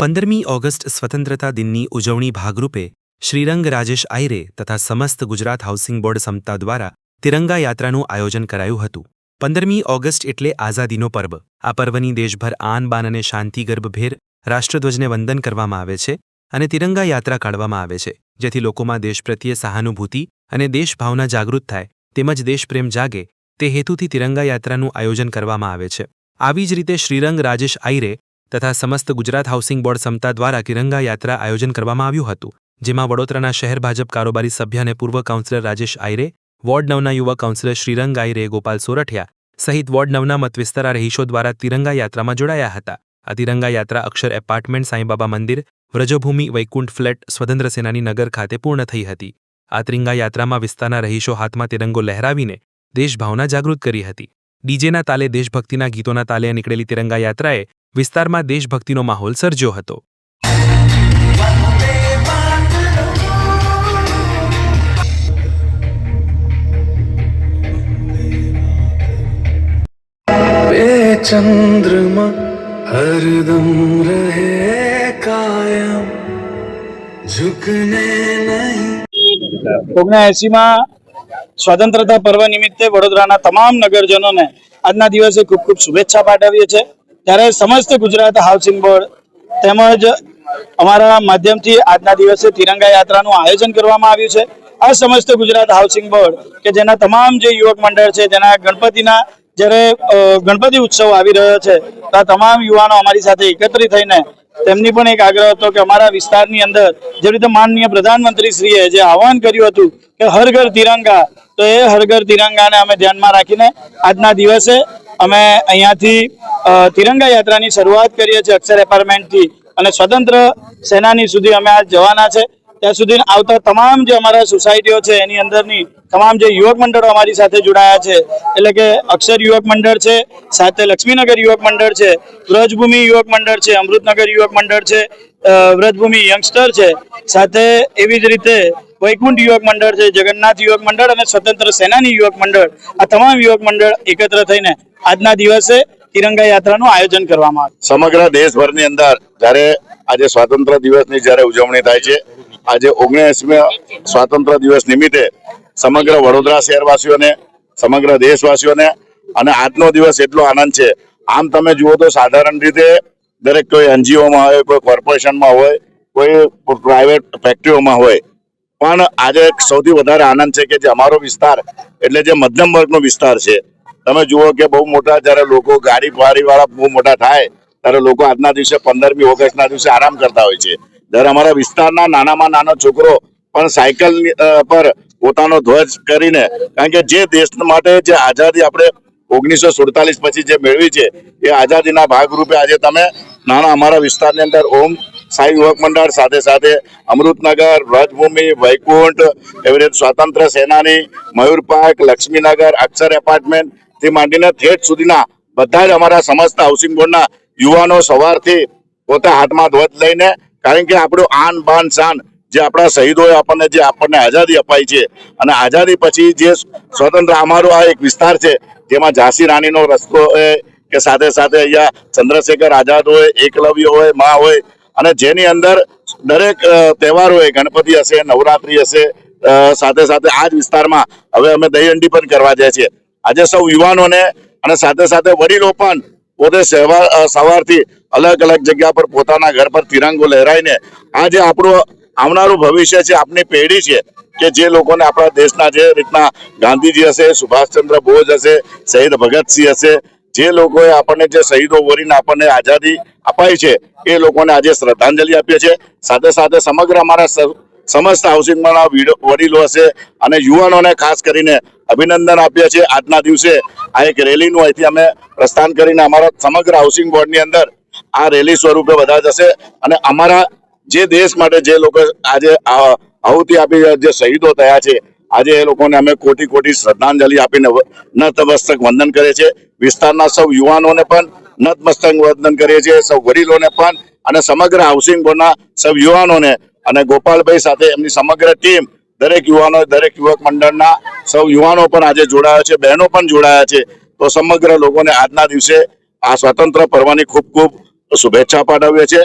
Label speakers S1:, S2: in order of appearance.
S1: પંદરમી ઓગસ્ટ સ્વતંત્રતા દિનની ઉજવણી ભાગરૂપે શ્રીરંગ રાજેશ આયરે તથા સમસ્ત ગુજરાત હાઉસિંગ બોર્ડ સમતા દ્વારા તિરંગા યાત્રાનું આયોજન કરાયું હતું. પંદરમી ઓગસ્ટ એટલે આઝાદીનો પર્વ. આ પર્વની દેશભર આન બાન અને શાંતિ ગર્ભભેર રાષ્ટ્રધ્વજને વંદન કરવામાં આવે છે અને તિરંગા યાત્રા કાઢવામાં આવે છે, જેથી લોકોમાં દેશ પ્રત્યે સહાનુભૂતિ અને દેશભાવના જાગૃત થાય તેમજ દેશપ્રેમ જાગે તે હેતુથી તિરંગા યાત્રાનું આયોજન કરવામાં આવે છે. આવી જ રીતે શ્રીરંગ રાજેશ આયરે તથા સમસ્ત ગુજરાત હાઉસિંગ બોર્ડ સમતા દ્વારા તિરંગા યાત્રા આયોજન કરવામાં આવ્યું હતું, જેમાં વડોદરાના શહેર ભાજપ કારોબારી સભ્ય અને પૂર્વ કાઉન્સિલર રાજેશ આયરે, વોર્ડ નવના યુવા કાઉન્સિલર શ્રીરંગ આયરે, ગોપાલ સોરઠિયા સહિત વોર્ડ નવના મતવિસ્તારા રહીશો દ્વારા તિરંગા યાત્રામાં જોડાયા હતા. આ તિરંગા યાત્રા અક્ષર એપાર્ટમેન્ટ, સાંઈબાબા મંદિર, વ્રજભૂમિ, વૈકુંઠ ફ્લેટ, સ્વતંત્ર સેનાની નગર ખાતે પૂર્ણ થઈ હતી. આ તિરંગા યાત્રામાં વિસ્તારના રહીશો હાથમાં તિરંગો લહેરાવીને દેશભાવના જાગૃત કરી હતી. ડીજેના તાલે દેશભક્તિના ગીતોના તાલે નીકળેલી તિરંગા યાત્રાએ વિસ્તારમાં દેશભક્તિનો માહોલ સર્જ્યો હતો.
S2: ચંદ્રમાં હરદમ રહે કાયમ ઝુકને નહીં.
S3: ઓગણ એસીમાં સ્વતંત્રતા પર્વ નિમિત્તે વડોદરાના તમામ નગરજનોને આજના દિવસે ખૂબ ખૂબ શુભેચ્છા પાઠવીએ છીએ. ત્યારે સમસ્ત ગુજરાત હાઉસિંગ બોર્ડ તેમજ અમારા માધ્યમથી આજના દિવસે તિરંગા યાત્રાનું આયોજન કરવામાં આવ્યું છે. આ સમસ્ત ગુજરાત હાઉસિંગ બોર્ડ કે જેના તમામ જે યુવક મંડળ છે, જેના ગણપતિના જ્યારે ગણપતિ ઉત્સવ આવી રહ્યો છે, તો તમામ યુવાનો અમારી સાથે એકત્રિત થઈને તેમની પણ એક આગ્રહ હતો કે અમારા વિસ્તારની અંદર જે રીતે માનનીય પ્રધાનમંત્રી શ્રીએ જે આહવાન કર્યું હતું કે હર ઘર તિરંગા તો એ હરઘર તિરંગાને અમે ધ્યાનમાં રાખીને આજના દિવસે અમે અહીંયાથી તિરંગા યાત્રાની શરૂઆત કરીએ છીએ અક્ષર એપાર્ટમેન્ટથી. અને સ્વતંત્ર સેનાની સુધી અમે આજ જવાના છે. ત્યાં સુધી આવતા તમામ જે અમારા સોસાયટીઓ છે, એની અંદરની તમામ જે યુવક મંડળો અમારી સાથે જોડાયા છે, એટલે કે અક્ષર યુવક મંડળ છે, સાથે લક્ષ્મીનગર યુવક મંડળ છે, વ્રજભૂમિ યુવક મંડળ છે, અમૃતનગર યુવક મંડળ છે વ્રજભૂમિ યંગસ્ટર છે, સાથે એવી જ રીતે વૈકુંઠ યુવક મંડળ છે, જગન્નાથ યુવક મંડળ અને સ્વતંત્ર સેનાની યુવક મંડળ. આ તમામ યુવક મંડળ એકત્ર થઈને આજના દિવસે તિરંગા યાત્રાનું આયોજન કરવામાં આવ્યું
S4: સમગ્ર દેશભરની અંદર જ્યારે આજે સ્વાતંત્ર્ય દિવસની જ્યારે ઉજવણી થાય છે, આજે ઓગણીસમી સ્વાતંત્ર્ય દિવસ નિમિત્તે સમગ્ર વડોદરા શહેરવાસીઓને, સમગ્ર દેશવાસીઓને અને આજનો દિવસ એટલો આનંદ છે. આમ તમે જુઓ તો સાધારણ રીતે દરેક કોઈ એનજીઓમાં હોય, કોઈ કોર્પોરેશનમાં હોય, કોઈ પ્રાઇવેટ ફેક્ટરીઓમાં હોય પણ આજે સૌથી વધારે આનંદ છે કે જે અમારો વિસ્તાર, એટલે જે મધ્યમ વર્ગનો વિસ્તાર છે, તમે જુઓ કે બહુ મોટા જ્યારે લોકો ગાડી વાળા બહુ મોટા થાય, ત્યારે લોકો આજના દિવસે પંદરમી ઓગસ્ટના દિવસે આરામ કરતા હોય છે. જ્યારે અમારા વિસ્તારના નાનામાં નાનો છોકરો પણ સાયકલ પર પોતાનો ધ્વજ કરીને, કારણ કે જે દેશ માટે જે આઝાદી આપણે ઓગણીસો સુડતાલીસ પછી જે મેળવી છે, એ આઝાદીના ભાગરૂપે આજે તમે નાના અમારા વિસ્તારની અંદર ઓમ સાઈ યુવક મંડળ, સાથે સાથે અમૃતનગર, વ્રજભૂમિ, વૈકુંઠ એવી સ્વાતંત્ર્ય સેનાની, મયુર પાર્ક, લક્ષ્મીનગર, અક્ષર એપાર્ટમેન્ટથી માંડીને થેટ સુધીના બધા જ અમારા સમસ્ત હાઉસિંગ બોર્ડના યુવાનો સવારથી પોતા હાથમાં ધ્વજ લઈને, કારણ કે આપણું આન, બાન, શાન જે આપણા શહીદોએ આપણને, જે આપણને આઝાદી અપાઈ છે અને આઝાદી પછી જે સ્વતંત્ર, અમારો આ એક વિસ્તાર છે, જેમાં ઝાંસી રાણીનો રસ્તો હોય કે સાથે સાથે અહીંયા ચંદ્રશેખર આઝાદ હોય, એકલવ્ય હોય, મા હોય અને જેની અંદર દરેક તહેવારો હોય, ગણપતિ હશે, નવરાત્રી હશે સાથે સાથે આ જ વિસ્તારમાં હવે અમે દહીહંડી પણ કરવા જાય છીએ. આજે સૌ યુવાનોને અને સાથે સાથે વડીલો પણ પોતે સવાર સવારથી અલગ અલગ જગ્યા પર પોતાના ઘર પર તિરંગો લહેરાઈને આ જે આપણું આવનારું ભવિષ્ય છે, આપની પેઢી છે કે જે લોકોને આપણા દેશના જે રીતના ગાંધીજી હશે, સુભાષચંદ્ર બોઝ હશે, શહીદ ભગતસિંહ હશે જે લોકોએ આપણને જે શહીદો વરીને આપણને આઝાદી અપાઈ છે, એ લોકોને આજે શ્રદ્ધાંજલિ આપીએ છીએ. સાથે સાથે સમગ્ર અમારા સમસ્ત હાઉસિંગમાંના વીડો- વડીલો હશે અને યુવાનોને ખાસ કરીને અભિનંદન આપીએ છીએ. આજના દિવસે આ એક રેલીનું અહીંથી અમે પ્રસ્થાન કરીને અમારા સમગ્ર હાઉસિંગ બોર્ડની અંદર આ રેલી સ્વરૂપે બધા જશે અને અમારા જે દેશ માટે જે લોકો આજે આહુતિ આપી જે શહીદો થયા છે આજે એ લોકોને અમે કોટી કોટી શ્રદ્ધાંજલિ આપીને નતમસ્તક વંદન કરીએ છીએ. વિસ્તારના સૌ યુવાનોને પણ નતમસ્તક વંદન કરીએ છીએ, સૌ વડીલોને પણ અને સમગ્ર હાઉસિંગ બોર્ડના સૌ યુવાનોને અને ગોપાલભાઈ સાથે એમની સમગ્ર ટીમ દરેક યુવાનો, દરેક યુવક મંડળના સૌ યુવાનો પણ આજે જોડાયા છે, બહેનો પણ જોડાયા છે. તો સમગ્ર લોકોને આજના દિવસે આ સ્વતંત્ર પર્વની ખૂબ ખૂબ શુભેચ્છા પાઠવીએ છીએ.